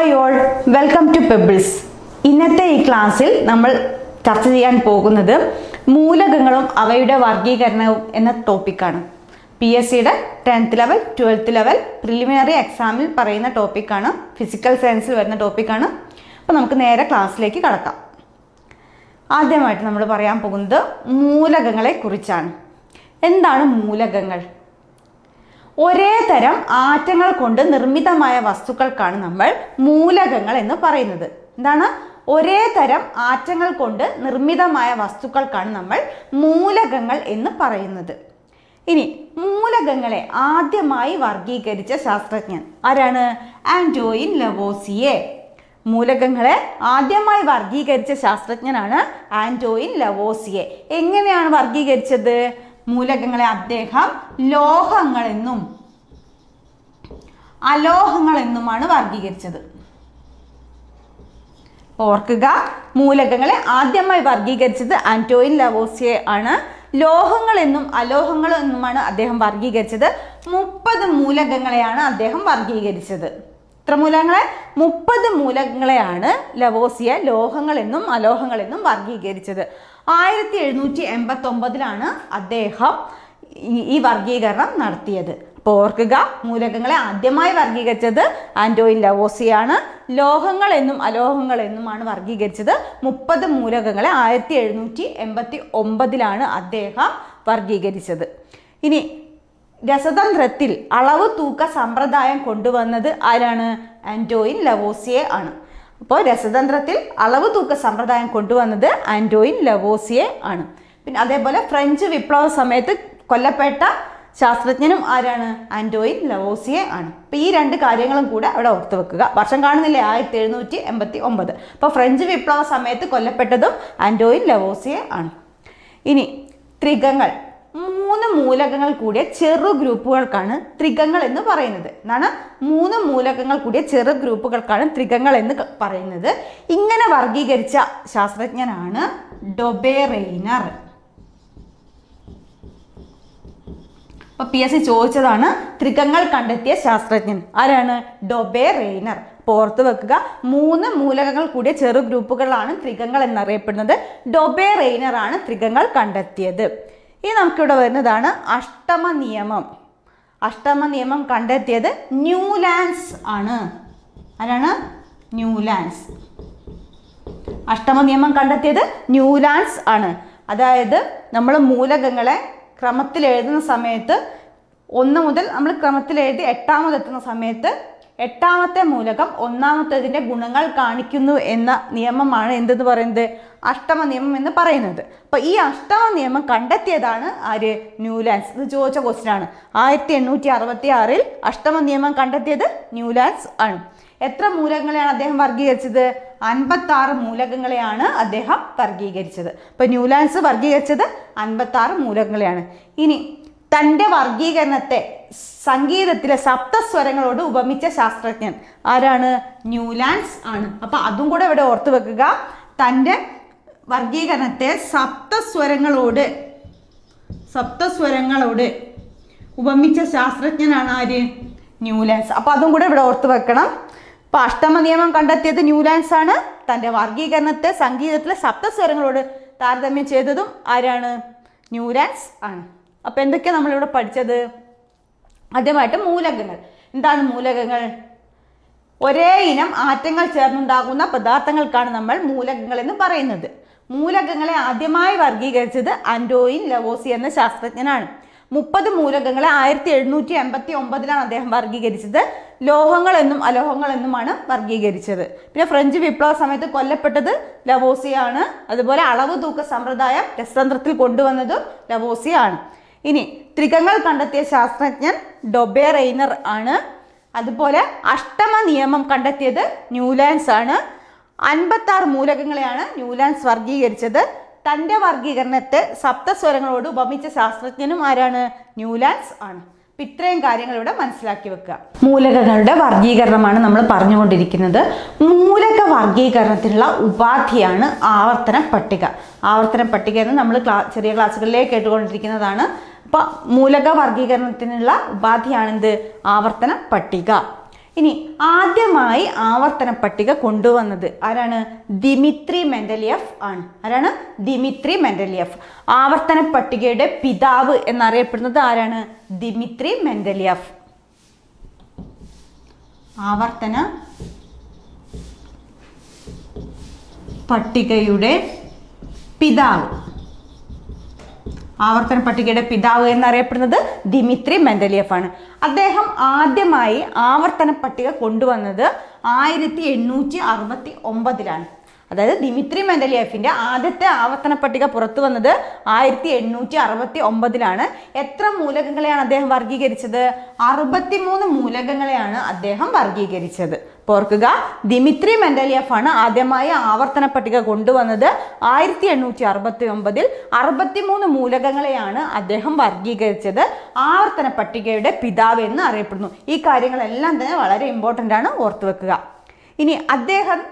Hi all welcome to Pebbles ഇന്നത്തെ ഈ ക്ലാസ്സിൽ നമ്മൾ ചർച്ച ചെയ്യാൻ പോകുന്നത് മൂലകങ്ങളും അവയുടെ വർഗീകരണവും എന്ന ടോപ്പിക്കാണ് പി എസ് സിയുടെ tenth level twelfth level preliminary എക്സാമിൽ പറയുന്ന ടോപ്പിക്കാണ് ഫിസിക്കൽ സയൻസിൽ വരുന്ന ടോപ്പിക്കാണ് അപ്പോൾ നമുക്ക് നേരെ ക്ലാസ്സിലേക്ക് കടക്കാം. ആദ്യമായിട്ട് നമ്മൾ പറയാൻ പോകുന്നത് മൂലകങ്ങളെ കുറിച്ചാണ്. എന്താണ് മൂലകങ്ങൾ? ഒരേ തരം ആറ്റങ്ങൾ കൊണ്ട് നിർമ്മിതമായ വസ്തുക്കൾക്കാണ് നമ്മൾ മൂലകങ്ങൾ എന്ന് പറയുന്നത്. എന്താണ്? ഒരേ തരം ആറ്റങ്ങൾ കൊണ്ട് നിർമ്മിതമായ വസ്തുക്കൾക്കാണ് നമ്മൾ മൂലകങ്ങൾ എന്ന് പറയുന്നത്. ഇനി മൂലകങ്ങളെ ആദ്യമായി വർഗീകരിച്ച ശാസ്ത്രജ്ഞൻ ആരാണ്? ആൻഡോയിൻ ലവോസിയെ. മൂലകങ്ങളെ ആദ്യമായി വർഗീകരിച്ച ശാസ്ത്രജ്ഞനാണ് ആൻഡോയിൻ ലവോസിയെ. എങ്ങനെയാണ് വർഗീകരിച്ചത് മൂലകങ്ങളെ അദ്ദേഹം ലോഹങ്ങളെന്നും അലോഹങ്ങളെന്നുമാണ് വർഗീകരിച്ചത് ഓർക്കുക മൂലകങ്ങളെ ആദ്യമായി വർഗീകരിച്ചത് ആന്റോയിൻ ലവോസിയെ ആണ്. ലോഹങ്ങൾ എന്നും അലോഹങ്ങൾ അലോഹങ്ങളെന്നുമാണ് അദ്ദേഹം വർഗീകരിച്ചത് മുപ്പത് മൂലകങ്ങളെയാണ് അദ്ദേഹം വർഗീകരിച്ചത് ഇത്ര മൂലകങ്ങളെ? മുപ്പത് മൂലകങ്ങളെയാണ് ലവോസിയ ലോഹങ്ങളെന്നും അലോഹങ്ങളെന്നും വർഗീകരിച്ചത് ആയിരത്തി എഴുന്നൂറ്റി എൺപത്തി ഒമ്പതിലാണ് അദ്ദേഹം ഈ- വർഗീകരണം നടത്തിയത്. അപ്പോൾ ഓർക്കുക മൂലകങ്ങളെ ആദ്യമായി വർഗീകരിച്ചത് ആൻഡോയിൻ ലവോസിയാണ്. ലോഹങ്ങൾ എന്നും അലോഹങ്ങൾ എന്നുമാണ് വർഗീകരിച്ചത്. മുപ്പത് മൂലകങ്ങളെ ആയിരത്തി എഴുന്നൂറ്റി എൺപത്തി ഒമ്പതിലാണ് അദ്ദേഹം വർഗീകരിച്ചത്. ഇനി രസതന്ത്രത്തിൽ അളവ് തൂക്ക സമ്പ്രദായം കൊണ്ടുവന്നത് ആരാണ്? ആൻഡോയിൻ ലവോസിയെ ആണ്. അപ്പോൾ രസതന്ത്രത്തിൽ അളവ് തൂക്ക സമ്പ്രദായം കൊണ്ടുവന്നത് ആൻഡോയിൻ ലവോസിയെ ആണ്. പിന്നെ അതേപോലെ ഫ്രഞ്ച് വിപ്ലവ സമയത്ത് കൊല്ലപ്പെട്ട ശാസ്ത്രജ്ഞനും ആരാണ്? ആൻഡോയിൻ ലവോസിയെ ആണ്. അപ്പോൾ ഈ രണ്ട് കാര്യങ്ങളും കൂടെ അവിടെ ഓർത്ത് വെക്കുക. വർഷം കാണുന്നില്ലേ? ആയിരത്തി എഴുന്നൂറ്റി എൺപത്തി ഒമ്പത്. അപ്പോൾ ഫ്രഞ്ച് വിപ്ലവ സമയത്ത് കൊല്ലപ്പെട്ടതും ആൻഡോയിൻ ലവോസിയെ ആണ്. ഇനി ത്രികങ്ങൾ. മൂന്ന് മൂലകങ്ങൾ കൂടിയ ചെറു ഗ്രൂപ്പുകൾക്കാണ് ത്രികങ്ങൾ എന്ന് പറയുന്നത്. എന്നാണ് മൂന്ന് മൂലകങ്ങൾ കൂടിയ ചെറു ഗ്രൂപ്പുകൾക്കാണ് ത്രികങ്ങൾ എന്ന് പറയുന്നത്. ഇങ്ങനെ വർഗീകരിച്ച ശാസ്ത്രജ്ഞനാണ് ഡൊബേറെയ്നർ. അപ്പൊ പി എസ് സി ചോദിച്ചതാണ് ത്രികങ്ങൾ കണ്ടെത്തിയ ശാസ്ത്രജ്ഞൻ. ആരാണ്? ഡൊബേ റെയ്നർ ഓർത്ത് വെക്കുക മൂന്ന് മൂലകങ്ങൾ കൂടിയ ചെറു ഗ്രൂപ്പുകളാണ് ത്രികങ്ങൾ എന്നറിയപ്പെടുന്നത്. ഡൊബേ റെയ്നർ ആണ് ത്രികങ്ങൾ കണ്ടെത്തിയത്. ഇനി നമുക്കിവിടെ വരുന്നതാണ് അഷ്ടമ നിയമം. അഷ്ടമ നിയമം കണ്ടെത്തിയത് ന്യൂലാൻസ് ആണ്. ആരാണ്? ന്യൂലാൻസ് അഷ്ടമ നിയമം കണ്ടെത്തിയത് ന്യൂലാൻസ് ആണ്. അതായത് നമ്മൾ മൂലകങ്ങളെ ക്രമത്തിൽ എഴുതുന്ന സമയത്ത് ഒന്ന് മുതൽ നമ്മൾ ക്രമത്തിൽ എഴുതി എട്ടാമതെത്തുന്ന സമയത്ത് എട്ടാമത്തെ മൂലകം ഒന്നാമത്തേതിന്റെ ഗുണങ്ങൾ കാണിക്കുന്നു എന്ന നിയമമാണ് എന്തെന്ന് പറയുന്നത്? അഷ്ടമ നിയമം എന്ന് പറയുന്നത്. അപ്പോൾ ഈ അഷ്ടമ നിയമം കണ്ടെത്തിയതാണ് ആര്? ന്യൂലാൻസ്. ഇത് ചോദിച്ച ക്വസ്റ്റ്യൻ ആണ്. ആയിരത്തി എണ്ണൂറ്റി അറുപത്തി ആറിൽ അഷ്ടമ നിയമം കണ്ടെത്തിയത് ന്യൂലാൻസ് ആണ്. എത്ര മൂലകങ്ങളെയാണ് അദ്ദേഹം വർഗീകരിച്ചത് അൻപത്തി ആറ് മൂലകങ്ങളെയാണ് അദ്ദേഹം വർഗീകരിച്ചത് ഇപ്പൊ ന്യൂലാൻസ് വർഗീകരിച്ചത് അൻപത്തി ആറ് മൂലകങ്ങളെയാണ്. ഇനി തന്റെ വർഗീകരണത്തെ സംഗീതത്തിലെ സപ്തസ്വരങ്ങളോട് ഉപമിച്ച ശാസ്ത്രജ്ഞൻ ആരാണ്? ന്യൂലാൻസ് ആണ്. അപ്പൊ അതും കൂടെ ഇവിടെ ഓർത്തു വെക്കുക. തന്റെ വർഗീകരണത്തെ സപ്തസ്വരങ്ങളോട് സപ്തസ്വരങ്ങളോട് ഉപമിച്ച ശാസ്ത്രജ്ഞനാണ് ആര്? ന്യൂലാൻസ്. അപ്പോൾ അതും കൂടെ ഇവിടെ ഓർത്തു വെക്കണം. അപ്പോൾ അഷ്ടമ നിയമം കണ്ടെത്തിയത് ന്യൂലാൻസ് ആണ്. തന്റെ വർഗീകരണത്തെ സംഗീതത്തിലെ സപ്തസ്വരങ്ങളോട് താരതമ്യം ചെയ്തതും ആരാണ്? ന്യൂലാൻസ് ആണ്. അപ്പോൾ എന്തൊക്കെയാണ് നമ്മളിവിടെ പഠിച്ചത്? ആദ്യമായിട്ട് മൂലകങ്ങൾ. എന്താണ് മൂലകങ്ങൾ? ഒരേ ഇനം ആറ്റങ്ങൾ ചേർന്നുണ്ടാകുന്ന പദാർത്ഥങ്ങൾക്കാണ് നമ്മൾ മൂലകങ്ങൾ എന്ന് പറയുന്നത്. മൂലകങ്ങളെ ആദ്യമായി വർഗീകരിച്ചത് അൻഡോയിൻ ലവോസി എന്ന ശാസ്ത്രജ്ഞനാണ്. മുപ്പത് മൂലകങ്ങളെ ആയിരത്തി എഴുന്നൂറ്റി എൺപത്തി ഒമ്പതിലാണ് അദ്ദേഹം വർഗീകരിച്ചത് ലോഹങ്ങൾ എന്നും അലോഹങ്ങൾ എന്നുമാണ് വർഗീകരിച്ചത് പിന്നെ ഫ്രഞ്ച് വിപ്ലവ സമയത്ത് കൊല്ലപ്പെട്ടത് ലവോസിയാണ്. അതുപോലെ അളവ് തൂക്ക സമ്പ്രദായം രസതന്ത്രത്തിൽ കൊണ്ടുവന്നതും ലവോസിയാണ്. ഇനി ത്രികങ്ങൾ കണ്ടെത്തിയ ശാസ്ത്രജ്ഞൻ ഡൊബെ റെയ്നർ ആണ്. അതുപോലെ അഷ്ടമ നിയമം കണ്ടെത്തിയത് ന്യൂലാൻസ് ആണ്. അൻപത്തി ആറ് മൂലകങ്ങളെയാണ് ന്യൂലാൻസ് വർഗീകരിച്ചത് തന്റെ വർഗീകരണത്തെ സപ്തസ്വരങ്ങളോട് ഉപമിച്ച ശാസ്ത്രജ്ഞനും ആരാണ്? ന്യൂലാൻസ് ആണ്. ഇത്രയും കാര്യങ്ങൾ ഇവിടെ മനസ്സിലാക്കി വെക്കുക. മൂലകങ്ങളുടെ വർഗീകരണമാണ് നമ്മൾ പറഞ്ഞുകൊണ്ടിരിക്കുന്നത്. മൂലക വർഗീകരണത്തിനുള്ള ഉപാധിയാണ് ആവർത്തന പട്ടിക. ആവർത്തന പട്ടിക എന്ന് നമ്മൾ ചെറിയ ക്ലാസ്സുകളിലേക്ക് കേട്ടുകൊണ്ടിരിക്കുന്നതാണ്. അപ്പോൾ മൂലക വർഗീകരണത്തിനുള്ള ഉപാധിയാണെന്ത്? ആവർത്തന പട്ടിക. ഇനി ആദ്യമായി ആവർത്തന പട്ടിക കൊണ്ടുവന്നത് ആരാണ്? ദിമിത്രി മെന്റലിയഫ് ആണ്. ആരാണ്? ദിമിത്രി മെന്റലിയഫ്. ആവർത്തന പട്ടികയുടെ പിതാവ് എന്നറിയപ്പെടുന്നത് ആരാണ്? ദിമിത്രി മെന്റലിയഫ്. ആവർത്തന പട്ടികയുടെ പിതാവ്. ആവർത്തന പട്ടികയുടെ പിതാവ് എന്നറിയപ്പെടുന്നത് ദിമിത്രി മെന്റലിയഫ് ആണ് അദ്ദേഹം ആദ്യമായി ആവർത്തന പട്ടിക കൊണ്ടുവന്നത് ആയിരത്തി എണ്ണൂറ്റി അറുപത്തി ഒമ്പതിലാണ് അതായത് ദിമിത്രി മെന്റലിയഫിന്റെ ആദ്യത്തെ ആവർത്തന പട്ടിക പുറത്തു വന്നത് ആയിരത്തി എണ്ണൂറ്റി അറുപത്തി ഒമ്പതിലാണ് എത്ര മൂലകങ്ങളെയാണ് അദ്ദേഹം വർഗീകരിച്ചത്? അറുപത്തിമൂന്ന് മൂലകങ്ങളെയാണ് അദ്ദേഹം വർഗീകരിച്ചത്. ഓർക്കുക. ദിമിത്രി മെൻഡലിയഫ് ആണ് ആദ്യമായി ആവർത്തന പട്ടിക കൊണ്ടുവന്നത്. ആയിരത്തി എണ്ണൂറ്റി അറുപത്തി ഒമ്പതിൽ അറുപത്തിമൂന്ന് മൂലകങ്ങളെയാണ് അദ്ദേഹം വർഗീകരിച്ചത് ആവർത്തന പട്ടികയുടെ പിതാവ് എന്ന് അറിയപ്പെടുന്നു. ഈ കാര്യങ്ങളെല്ലാം തന്നെ വളരെ ഇമ്പോർട്ടന്റ് ആണ് ഓർത്തു വെക്കുക. ഇനി അദ്ദേഹം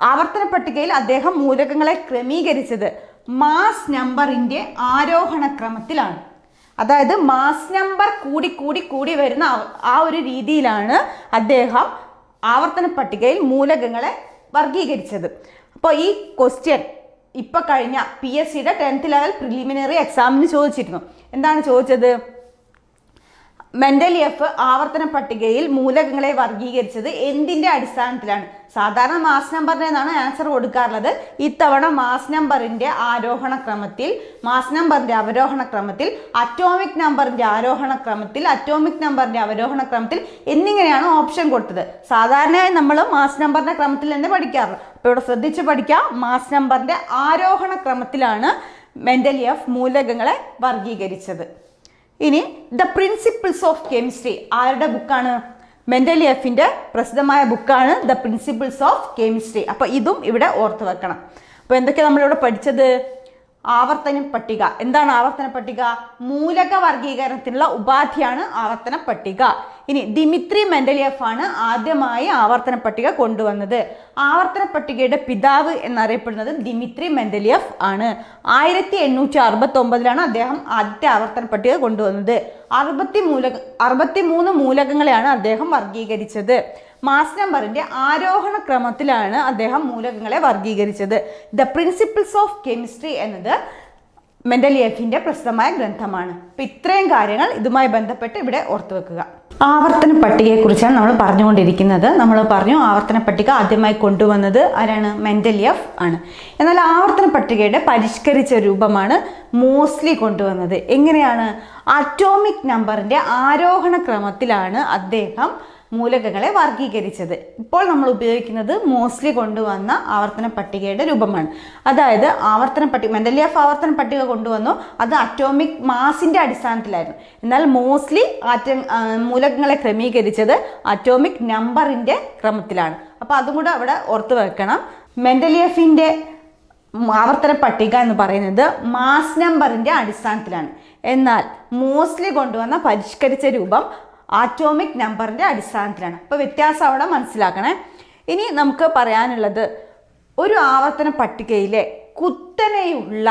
ആവർത്തന പട്ടികയിൽ അദ്ദേഹം മൂലകങ്ങളെ ക്രമീകരിച്ചത് മാസ് നമ്പറിന്റെ ആരോഹണ ക്രമത്തിലാണ്. അതായത് മാസ് നമ്പർ കൂടി കൂടി കൂടി വരുന്ന ആ- ആ ഒരു രീതിയിലാണ് അദ്ദേഹം ആവർത്തന പട്ടികയിൽ മൂലകങ്ങളെ വർഗീകരിച്ചത് അപ്പോൾ ഈ ക്വസ്റ്റ്യൻ ഇപ്പൊ കഴിഞ്ഞ പി എസ് സിയുടെ ടെൻത്ത് ലെവൽ പ്രിലിമിനറി എക്സാമിന് ചോദിച്ചിരുന്നു. എന്താണ് ചോദിച്ചത്? മെന്റലിയഫ് ആവർത്തന പട്ടികയിൽ മൂലകങ്ങളെ വർഗീകരിച്ചത് എന്തിന്റെ അടിസ്ഥാനത്തിലാണ്? സാധാരണ മാസ് നമ്പറിനാണ് ആൻസർ കൊടുക്കാറുള്ളത്. ഇത്തവണ മാസ് നമ്പറിന്റെ ആരോഹണ ക്രമത്തിൽ മാസ് നമ്പറിന്റെ അവരോഹണ ക്രമത്തിൽ അറ്റോമിക് നമ്പറിന്റെ ആരോഹണ ക്രമത്തിൽ അറ്റോമിക് നമ്പറിന്റെ അവരോഹണ ക്രമത്തിൽ എന്നിങ്ങനെയാണ് ഓപ്ഷൻ കൊടുത്തത്. സാധാരണയായി നമ്മൾ മാസ് നമ്പറിന്റെ ക്രമത്തിൽ തന്നെ പഠിക്കാറുള്ളൂ അപ്പോൾ ഇവിടെ ശ്രദ്ധിച്ച് പഠിക്കാം. മാസ് നമ്പറിന്റെ ആരോഹണ ക്രമത്തിലാണ് മെന്റലിയഫ് മൂലകങ്ങളെ വർഗീകരിച്ചത് ഇനി ദ പ്രിൻസിപ്പിൾസ് ഓഫ് കെമിസ്ട്രി ആരുടെ ബുക്കാണ് മെന്റലിയഫിന്റെ പ്രസിദ്ധമായ ബുക്കാണ് ദ പ്രിൻസിപ്പിൾസ് ഓഫ് കെമിസ്ട്രി അപ്പൊ ഇതും ഇവിടെ ഓർത്ത് വെക്കണം. അപ്പൊ എന്തൊക്കെയാണ് നമ്മളിവിടെ പഠിച്ചത്? ആവർത്തന പട്ടിക. എന്താണ് ആവർത്തന പട്ടിക? മൂലക വർഗീകരണത്തിനുള്ള ഉപാധിയാണ് ആവർത്തന പട്ടിക. ഇനി ദിമിത്രി മെന്റലിയഫ് ആണ് ആദ്യമായി ആവർത്തന പട്ടിക കൊണ്ടുവന്നത്. ആവർത്തന പട്ടികയുടെ പിതാവ് എന്നറിയപ്പെടുന്നത് ദിമിത്രി മെന്റലിയഫ് ആണ്. ആയിരത്തി എണ്ണൂറ്റി അറുപത്തി ഒമ്പതിലാണ് അദ്ദേഹം ആദ്യത്തെ ആവർത്തന പട്ടിക കൊണ്ടുവന്നത്. അറുപത്തി മൂലക അറുപത്തി മൂന്ന് മൂലകങ്ങളെയാണ് അദ്ദേഹം വർഗീകരിച്ചത് മാസ് നമ്പറിന്റെ ആരോഹണ ക്രമത്തിലാണ് അദ്ദേഹം മൂലകങ്ങളെ വർഗീകരിച്ചത് ദ പ്രിൻസിപ്പിൾസ് ഓഫ് കെമിസ്ട്രി എന്നത് മെന്റലിയഫിന്റെ പ്രസിദ്ധമായ ഗ്രന്ഥമാണ്. അപ്പൊ ഇത്രയും കാര്യങ്ങൾ ഇതുമായി ബന്ധപ്പെട്ട് ഇവിടെ ഓർത്തു വെക്കുക. ആവർത്തന പട്ടികയെക്കുറിച്ചാണ് നമ്മൾ പറഞ്ഞുകൊണ്ടിരിക്കുന്നത്. നമ്മൾ പറഞ്ഞു ആവർത്തന പട്ടിക ആദ്യമായി കൊണ്ടുവന്നത് ആരാണ്? മെന്റലിയഫ് ആണ്. എന്നാൽ ആവർത്തന പട്ടികയുടെ പരിഷ്കരിച്ച രൂപമാണ് മോസ്റ്റ്ലി കൊണ്ടുവന്നത്. എങ്ങനെയാണ്? അറ്റോമിക് നമ്പറിന്റെ ആരോഹണ ക്രമത്തിലാണ് അദ്ദേഹം മൂലകങ്ങളെ വർഗീകരിച്ചത് ഇപ്പോൾ നമ്മൾ ഉപയോഗിക്കുന്നത് മോസ്റ്റ്ലി കൊണ്ടുവന്ന ആവർത്തന പട്ടികയുടെ രൂപമാണ്. അതായത് ആവർത്തന പട്ടിക മെന്റലിയഫ് ആവർത്തന പട്ടിക കൊണ്ടുവന്നു. അത് അറ്റോമിക് മാസിന്റെ അടിസ്ഥാനത്തിലായിരുന്നു. എന്നാൽ മോസ്റ്റ്ലി ആറ്റ മൂലകങ്ങളെ ക്രമീകരിച്ചത് അറ്റോമിക് നമ്പറിന്റെ ക്രമത്തിലാണ്. അപ്പോൾ അതും കൂടെ അവിടെ ഓർത്ത് വെക്കണം. മെന്റലിയഫിന്റെ ആവർത്തന പട്ടിക എന്ന് പറയുന്നത് മാസ് നമ്പറിന്റെ അടിസ്ഥാനത്തിലാണ്. എന്നാൽ മോസ്റ്റ്ലി കൊണ്ടുവന്ന പരിഷ്കരിച്ച രൂപം ആറ്റോമിക് നമ്പറിന്റെ അടിസ്ഥാനത്തിലാണ്. അപ്പോൾ വ്യത്യാസം അവിടെ മനസ്സിലാക്കണേ. ഇനി നമുക്ക് പറയാനുള്ളത് ഒരു ആവർത്തന പട്ടികയിലെ കുത്തനെയുള്ള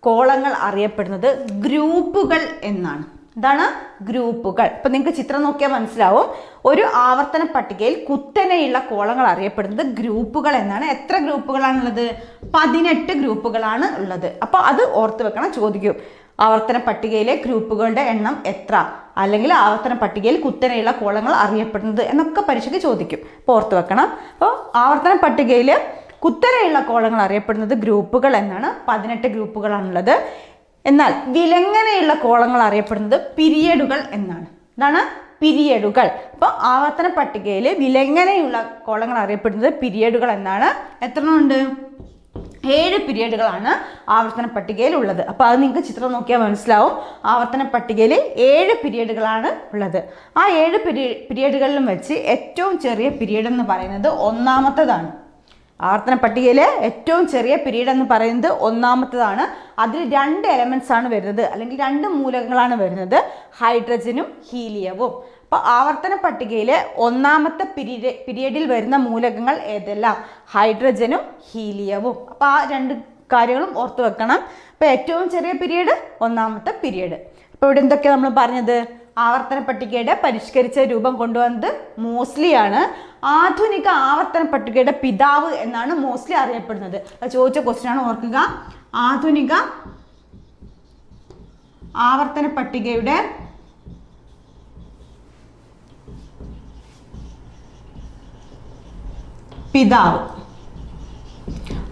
കോളങ്ങൾ അറിയപ്പെടുന്നത് ഗ്രൂപ്പുകൾ എന്നാണ്. ഇതാണ് ഗ്രൂപ്പുകൾ. ഇപ്പം നിങ്ങൾക്ക് ചിത്രം നോക്കിയാൽ മനസ്സിലാവും. ഒരു ആവർത്തന പട്ടികയിൽ കുത്തനെയുള്ള കോളങ്ങൾ അറിയപ്പെടുന്നത് ഗ്രൂപ്പുകൾ എന്നാണ്. എത്ര ഗ്രൂപ്പുകളാണുള്ളത്? പതിനെട്ട് ഗ്രൂപ്പുകളാണ് ഉള്ളത്. അപ്പോൾ അത് ഓർത്ത് വെക്കണം ചോദിക്കും ആവർത്തന പട്ടികയിലെ ഗ്രൂപ്പുകളുടെ എണ്ണം എത്ര? അല്ലെങ്കിൽ ആവർത്തന പട്ടികയിൽ കുത്തനെയുള്ള കോളങ്ങൾ അറിയപ്പെടുന്നത് എന്നൊക്കെ പരീക്ഷയ്ക്ക് ചോദിക്കും. അപ്പോൾ ഓർത്ത് വെക്കണം. അപ്പോൾ ആവർത്തന പട്ടികയിൽ കുത്തനെയുള്ള കോളങ്ങൾ അറിയപ്പെടുന്നത് ഗ്രൂപ്പുകൾ എന്നാണ്. പതിനെട്ട് ഗ്രൂപ്പുകളാണുള്ളത്. എന്നാൽ വിലങ്ങനെയുള്ള കോളങ്ങൾ അറിയപ്പെടുന്നത് പിരിയഡുകൾ എന്നാണ്. എന്താണ് പിരിയഡുകൾ. അപ്പോൾ ആവർത്തന പട്ടികയിൽ വിലങ്ങനെയുള്ള കോളങ്ങൾ അറിയപ്പെടുന്നത് പിരിയഡുകൾ എന്നാണ്. എത്ര ഉണ്ട്? ഏഴ് പീരിയഡുകളാണ് ആവർത്തന പട്ടികയിൽ ഉള്ളത് അപ്പോൾ അത് നിങ്ങൾക്ക് ചിത്രം നോക്കിയാൽ മനസ്സിലാവും. ആവർത്തന പട്ടികയിൽ ഏഴ് പീരിയഡുകളാണ് ഉള്ളത്. ആ ഏഴ് പീരിയഡുകളിലും വെച്ച് ഏറ്റവും ചെറിയ പീരിയഡ് എന്ന് പറയുന്നത് ഒന്നാമത്തതാണ്. ആവർത്തന പട്ടികയിലെ ഏറ്റവും ചെറിയ പീരീഡ് എന്ന് പറയുന്നത് ഒന്നാമത്തതാണ്. അതിൽ രണ്ട് എലമെന്റ്സ് ആണ് വരുന്നത്. അല്ലെങ്കിൽ രണ്ട് മൂലകങ്ങളാണ് വരുന്നത്. ഹൈഡ്രജനും ഹീലിയവും. അപ്പോൾ ആവർത്തന പട്ടികയിൽ ഒന്നാമത്തെ പിരീഡിൽ വരുന്ന മൂലകങ്ങൾ ഏതെല്ലാം? ഹൈഡ്രജനും ഹീലിയവും. അപ്പോൾ ആ രണ്ട് കാര്യങ്ങളും ഓർത്തു വെക്കണം. അപ്പോൾ ഏറ്റവും ചെറിയ പീരീഡ് ഒന്നാമത്തെ പീരീഡ് അപ്പോൾ ഇവിടെ എന്തൊക്കെയാണ് നമ്മൾ പറഞ്ഞത്? ആവർത്തന പട്ടികയുടെ പരിഷ്കരിച്ച രൂപം കൊണ്ടുവന്നത് മോസ്ലി ആണ് ആധുനിക ആവർത്തന പട്ടികയുടെ പിതാവ് എന്നാണ് മോസ്ലി അറിയപ്പെടുന്നത്. ചോദിച്ച ക്വസ്റ്റ്യൻ ആണ് ഓർക്കുക. ആധുനിക ആവർത്തന പട്ടികയുടെ പിതാവ്.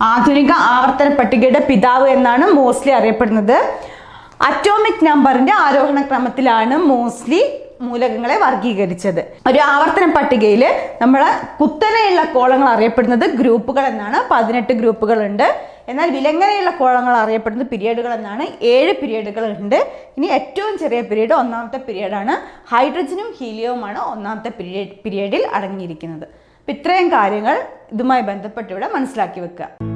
ആധുനിക ആവർത്തന പട്ടികയുടെ പിതാവ് എന്നാണ് മോസ്റ്റ്ലി അറിയപ്പെടുന്നത്. അറ്റോമിക് നമ്പറിന്റെ ആരോഹണ ക്രമത്തിലാണ് മോസ്റ്റ്ലി മൂലകങ്ങളെ വർഗീകരിച്ചത് ഒരു ആവർത്തന പട്ടികയിൽ നമ്മൾ കുത്തനെയുള്ള കോളങ്ങൾ അറിയപ്പെടുന്നത് ഗ്രൂപ്പുകൾ എന്നാണ്. പതിനെട്ട് ഗ്രൂപ്പുകളുണ്ട്. എന്നാൽ വിലങ്ങനെയുള്ള കോളങ്ങൾ അറിയപ്പെടുന്നത് പീരീഡുകൾ എന്നാണ്. ഏഴ് പീരീഡുകൾ ഉണ്ട്. ഇനി ഏറ്റവും ചെറിയ പീരീഡ് ഒന്നാമത്തെ പീരീഡാണ്. ഹൈഡ്രജനും ഹീലിയവുമാണ് ഒന്നാമത്തെ പീരീഡ് പിരീഡിൽ അടങ്ങിയിരിക്കുന്നത്. ഇത്രയും കാര്യങ്ങൾ ഇതുമായി ബന്ധപ്പെട്ട് ഇവിടെ മനസ്സിലാക്കി വെക്കുക.